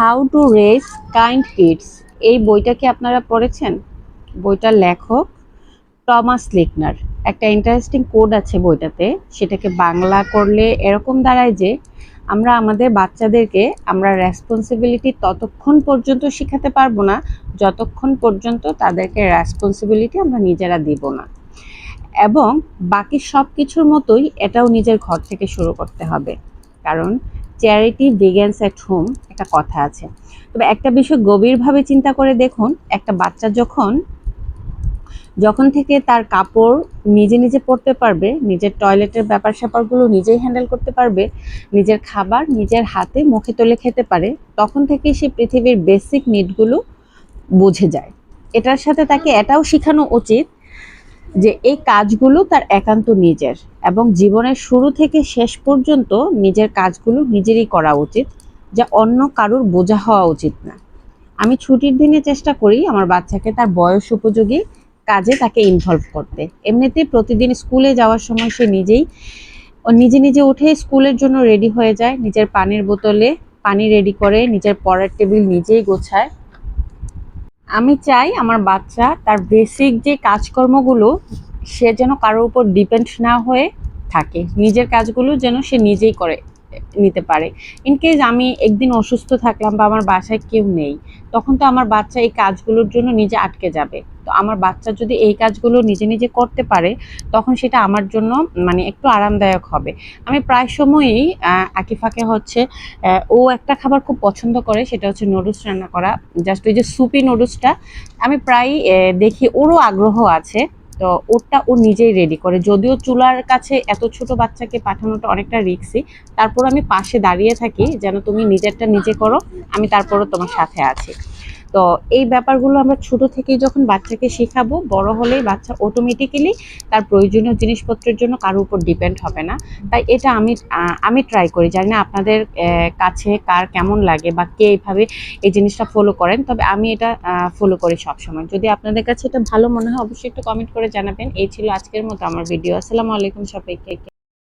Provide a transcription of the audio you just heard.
How to raise kind kids এই বইটা কি আপনারা পড়েছেন? বইটার লেখক টমাস লিকনার। একটা ইন্টারেস্টিং কোড আছে বইটাতে। সেটাকে বাংলা করলে এরকম দাঁড়ায় যে, আমরা আমাদের বাচ্চাদেরকে আমরা রেসপন্সিবিলিটি ততক্ষণ পর্যন্ত শেখাতে পারব না, যতক্ষণ পর্যন্ত তাদেরকে রেসপন্সিবিলিটি আমরা নিজেরা দিব না। এবং বাকি সব কিছুর মতোই এটাও নিজের ঘর থেকে শুরু করতে হবে। কারণ চ্যারিটি বিগেন্স অ্যাট হোম একটা কথা আছে। তবে একটা বিষয় গভীরভাবে চিন্তা করে দেখুন, একটা বাচ্চা যখন যখন থেকে তার কাপড় নিজে নিজে পরতে পারবে, নিজের টয়লেটের ব্যাপার স্যাপারগুলো নিজেই হ্যান্ডেল করতে পারবে, নিজের খাবার নিজের হাতে মুখে তুলে খেতে পারে, তখন থেকেই সে পৃথিবীর বেসিক নিডগুলো বুঝে যায়। এটার সাথে তাকে এটাও শেখানো উচিত যে এই কাজগুলো তার একান্ত নিজের। এবং জীবনের শুরু থেকে শেষ পর্যন্ত নিজের কাজগুলো নিজেরই করা উচিত, যা অন্য কারুর বোঝা হওয়া উচিত না। আমি ছুটির দিনে চেষ্টা করি আমার বাচ্চাকে তার বয়স উপযোগী কাজে তাকে ইনভলভ করতে। এমনিতেই প্রতিদিন স্কুলে যাওয়ার সময় সে নিজেই নিজে নিজে উঠে স্কুলের জন্য রেডি হয়ে যায়, নিজের পানির বোতলে পানি রেডি করে নিজের পড়ার টেবিল নিজেই গোছায়। আমি চাই আমার বাচ্চা তার বেসিক যে কাজকর্মগুলো সে যেন কারোর উপর ডিপেন্ড না হয়ে থাকে। নিজের কাজগুলো যেন সে নিজেই করে, নিতে পারে। ইন কেস আমি একদিন অসুস্থ থাকলাম বা আমার বাসায় কেউ নেই, তখন তো আমার বাচ্চা এই কাজগুলোর জন্য নিজে আটকে যাবে। তো আমার বাচ্চা যদি এই কাজগুলো নিজে নিজে করতে পারে, তখন সেটা আমার জন্য মানে একটু আরামদায়ক হবে। আমি প্রায় সময়ই আকিফাকে হচ্ছে ও একটা খাবার খুব পছন্দ করে, সেটা হচ্ছে নুডলস রান্না করা। জাস্ট ওই যে সুপি নুডলসটা আমি প্রায় দেখি, ওরও আগ্রহ আছে। তো ওরটা ও নিজেই রেডি করে। যদিও চুলার কাছে এত ছোট বাচ্চাকে পাঠানোটা অনেকটা রিক্সি তারপর আমি পাশে দাঁড়িয়ে থাকি, যেন তুমি নিজেরটা নিজে করো, আমি তারপরও তোমার সাথে আছি। তো এই ব্যাপারগুলো আমরা ছোট থেকেই যখন বাচ্চাকে শেখাবো, বড় হলেই বাচ্চা অটোমেটিক্যালি তার প্রয়োজনীয় জিনিসপত্রের জন্য কারোর উপর ডিপেন্ড হবে না। তাই এটা আমি আমি ট্রাই করি। জানি না আপনাদের কাছে কার কেমন লাগে বা কে এইভাবে এই জিনিসটা ফলো করেন, তবে আমি এটা ফলো করি সবসময়। যদি আপনাদের কাছে এটা ভালো মনে হয়, অবশ্যই একটু কমেন্ট করে জানাবেন। এই ছিল আজকের মতো আমার ভিডিও আসসালামু আলাইকুম সবাইকে।